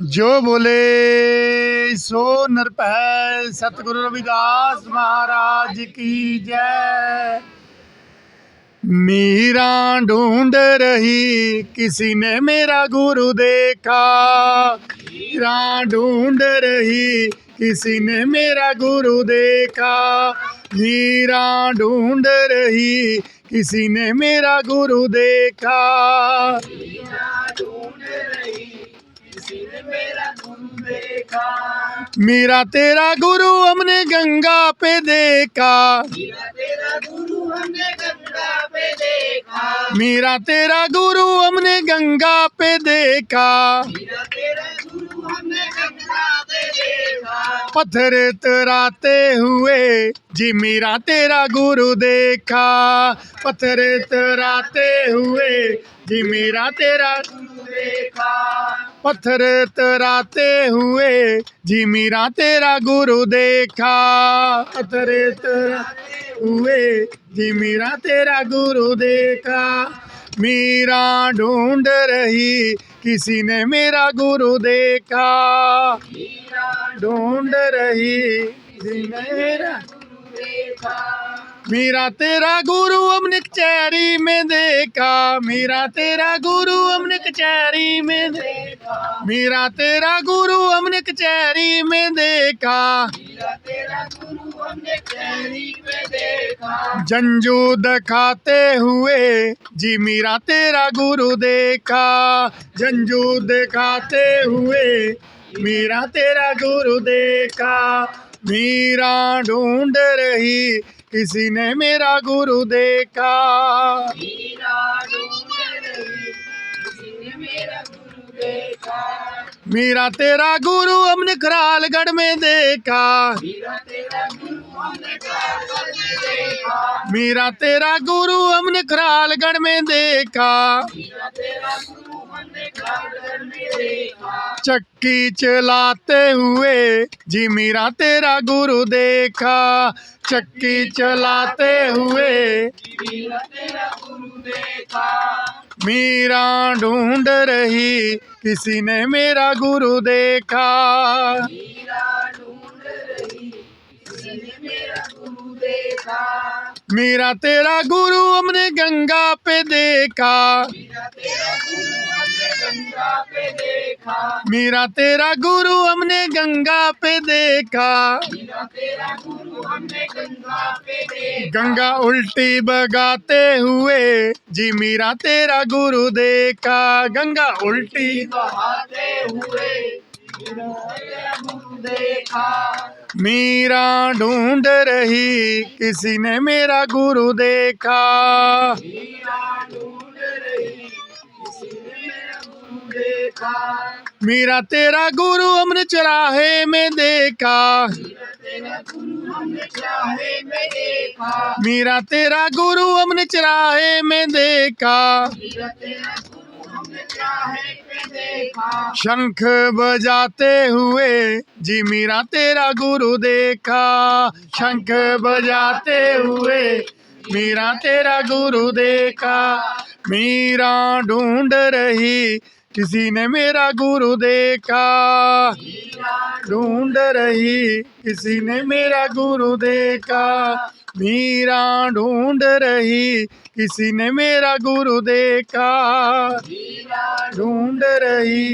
ਜੋ ਬੋਲੇ ਸੋ ਨਿਰਭੈ ਸਤਿਗੁਰੂ ਰਵਿਦਾਸ ਮਹਾਰਾਜ ਕੀ ਜੈ मीरा ढूंढ रही किसी ने मेरा गुरु देखा मीरा ढूंढ रही किसी ने मेरा गुरु देखा मीरा ढूंढ रही किसी ने मेरा गुरु देखा ढूंढ रही किसी ने मेरा गुरु देखा। मीरा तेरा गुरु हमने गंगा पे देखा। मेरा तेरा गुरु हमने गंगा पे देखा। पत्थर तराते हुए, जी मीरा तेरा गुरु देखा। पत्थर तराते हुए, जी मीरा तेरा देखा। पत्थर तराते हुए, जी मीरा तेरा गुरु देखा। पत्थर तराते हुए, जी मीरा तेरा गुरु देखा। मीरा ढूंढ रही, किसी ने मेरा गुरु देखा। ढूंढ रही मेरा मीरा तेरा गुरु हमने कचहरी में देखा। मीरा तेरा गुरु हमने कचहरी में देखा। देखा मीरा तेरा गुरु हमने कचहरी में देखा। जंजू दिखाते हुए जी मीरा तेरा गुरु देखा। जंजू दिखाते हुए मीरा तेरा गुरु देखा। मीरा ढूंढ रही किसी ने मेरा गुरु देखा। मेरा ढूंढ रही किसी ने मेरा गुरु देखा। मीरा तेरा गुरु हमने करालगढ़ में देखा। मेरा तेरा गुरु मीरा तेरा गुरु हमने खरालगढ़ में देखा। चक्की चलाते हुए जी मीरा तेरा गुरु देखा। चक्की चलाते हुए मीरा ढूंढ रही, किसी ने मेरा गुरु देखा। मेरा तेरा गुरु हमने गंगा पे देखा। मेरा तेरा गुरु हमने गंगा पे देखा। गंगा उल्टी बगाते हुए, जी मेरा तेरा गुरु देखा। गंगा उल्टी बहाते हुए देखा। मीरा ढूंढ रही किसी ने मेरा गुरु देखा। मेरा तेरा गुरु हमने चराहे में देखा। मेरा तेरा गुरु हमने चाहे मीरा तेरा गुरु हमने चराहे में देखा। शंख बजाते हुए, जी मीरा तेरा गुरु देखा। शंख बजाते हुए, मीरा तेरा गुरु देखा। मीरा ढूंढ रही, किसी ने मेरा गुरु देखा। ढूंढ रही, किसी ने मेरा गुरु देखा। मीरा ढूंढ रही किसी ने मेरा गुरु देखा। मेरा ढूंढ रही